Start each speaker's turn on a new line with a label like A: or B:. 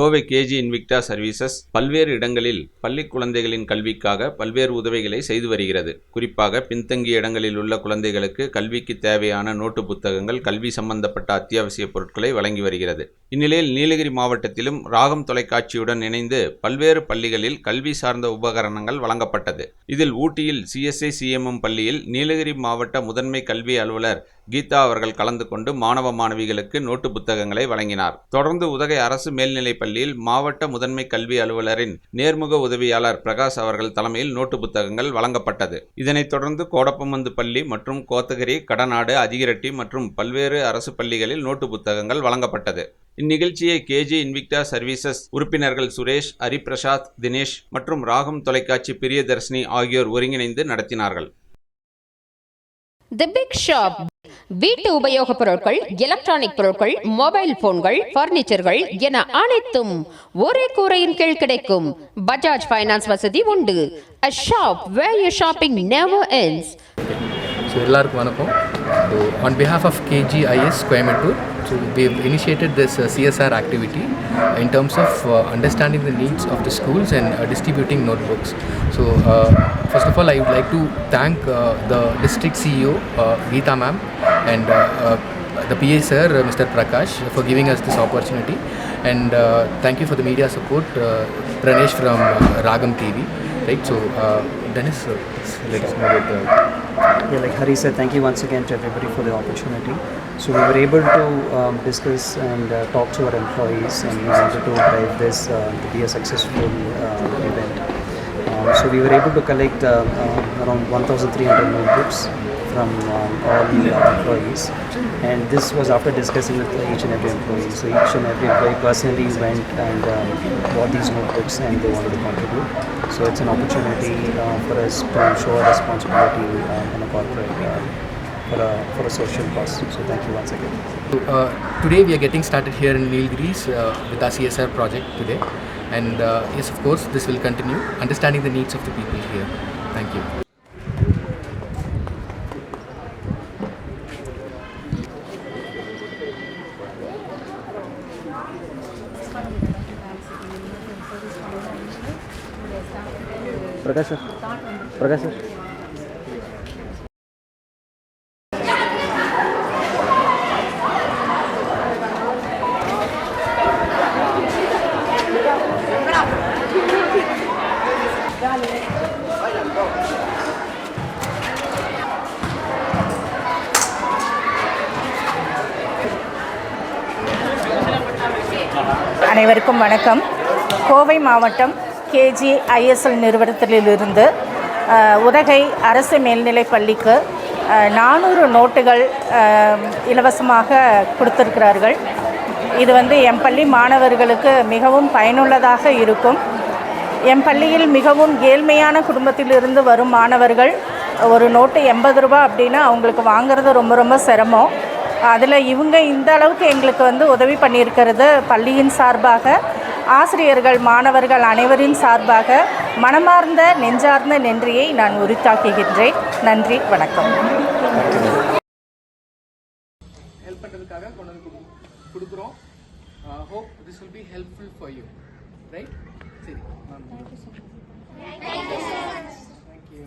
A: Kovai KG இன்விக்டா services பல்வேறு இடங்களில் பள்ளி குழந்தைகளின் கல்விக்காக பல்வேறு உதவிகளை செய்து வருகிறது. குறிப்பாக பின்தங்கிய இடங்களில் உள்ள குழந்தைகளுக்கு கல்விக்கு தேவையான நோட்டு புத்தகங்கள் கல்வி சம்பந்தப்பட்ட அத்தியாவசிய பொருட்களை வழங்கி வருகிறது. இந்நிலையில் நீலகிரி மாவட்டத்திலும் ராகம் தொலைக்காட்சியுடன் இணைந்து பல்வேறு பள்ளிகளில் கல்வி சார்ந்த உபகரணங்கள் வழங்கப்பட்டது. இதில் ஊட்டியில் சிஎஸ்ஐ சிஎம்எம் பள்ளியில் நீலகிரி மாவட்ட முதன்மை கல்வி அலுவலர் கீதா அவர்கள் கலந்து கொண்டு மாணவ மாணவிகளுக்கு நோட்டு புத்தகங்களை வழங்கினார். தொடர்ந்து உதகை அரசு மேல்நிலைப் பள்ளியில் மாவட்ட முதன்மை கல்வி அலுவலரின் நேர்முக உதவியாளர் பிரகாஷ் அவர்கள் தலைமையில் நோட்டு புத்தகங்கள் வழங்கப்பட்டது. இதனைத் தொடர்ந்து கோடப்பமந்து பள்ளி மற்றும் கோத்தகிரி கடநாடு அதிகிரட்டி மற்றும் பல்வேறு அரசு பள்ளிகளில் நோட்டு புத்தகங்கள் வழங்கப்பட்டது. இந்நிகழ்ச்சியை கேஜி இன்விக்டா சர்வீசஸ் உறுப்பினர்கள் சுரேஷ் ஹரிபிரசாத் தினேஷ் மற்றும் ராகம் தொலைக்காட்சி பிரியதர்ஷினி ஆகியோர் ஒருங்கிணைந்து நடத்தினார்கள்.
B: தி பிக் ஷாப் வீட்டு உபயோகப் பொருட்கள் எலக்ட்ரானிக் பொருட்கள் மொபைல் போன்கள் பர்னிச்சர்கள் என அனைத்தும் ஒரே கூரையின் கீழ் கிடைக்கும். பஜாஜ் ஃபைனான்ஸ் வசதி உண்டு. A shop where you shopping never ends.
C: So எல்லாருக்கும் வணக்கம். On behalf of KGIS Coimbatore so we have initiated this uh, CSR activity in terms of uh, understanding the needs of the schools and uh, distributing notebooks. So uh, first of all, I would like to thank uh, the district CEO, uh, Geeta ma'am, and uh, uh, the PA sir, uh, Mr. Prakash, for giving us this opportunity. And uh, thank you for the media support, uh, Pranesh from uh, Ragam TV. Right, so uh, Dennis, uh, let us know the
D: Yeah, like Hari said, thank you once again to everybody for the opportunity. So we were able to um, discuss and uh, talk to our employees, and we wanted to drive this uh, to be a successful uh, event. Um, so we were able to collect uh, uh, around 1,300 notebooks from um, all the employees, and this was after discussing with each and every employee. So each and every employee personally went and um, bought these notebooks, and they wanted to contribute. So it's an opportunity uh, for us to show our responsibility uh, in a corporate uh, for a for a social cause. So thank you once again.
C: Uh, today we are getting started here in Nilgiris uh, with our CSR project today, and uh, yes, of course, this will continue. Understanding the needs of the people here. Thank you.
D: This is
E: அனைவருக்கும் வணக்கம். கோவை மாவட்டம் KG ISL நிறுவனத்திலிருந்து உதகை அரசு மேல்நிலைப் பள்ளிக்கு நானூறு நோட்டுகள் இலவசமாக கொடுத்திருக்கிறார்கள். இது வந்து என் பள்ளி மாணவர்களுக்கு மிகவும் பயனுள்ளதாக இருக்கும். என் பள்ளியில் மிகவும் ஏழ்மையான குடும்பத்திலிருந்து வரும் மாணவர்கள் ஒரு நோட்டு எண்பது ரூபா அப்படின்னா அவங்களுக்கு வாங்குறது ரொம்ப ரொம்ப சிரமம். அதில் இவங்க இந்த அளவுக்கு எங்களுக்கு வந்து உதவி பண்ணியிருக்கிறது பள்ளியின் சார்பாக ஆசிரியர்கள் மாணவர்கள் அனைவரின் சார்பாக மனமார்ந்த நெஞ்சார்ந்த நன்றியை நான் உரித்தாக்குகின்றேன். நன்றி வணக்கம்.
C: ஹெல்ப் பண்ணுறதுக்காக கொண்டு வந்து கொடுக்குறோம். Hope this will be helpful for you right சரி thank you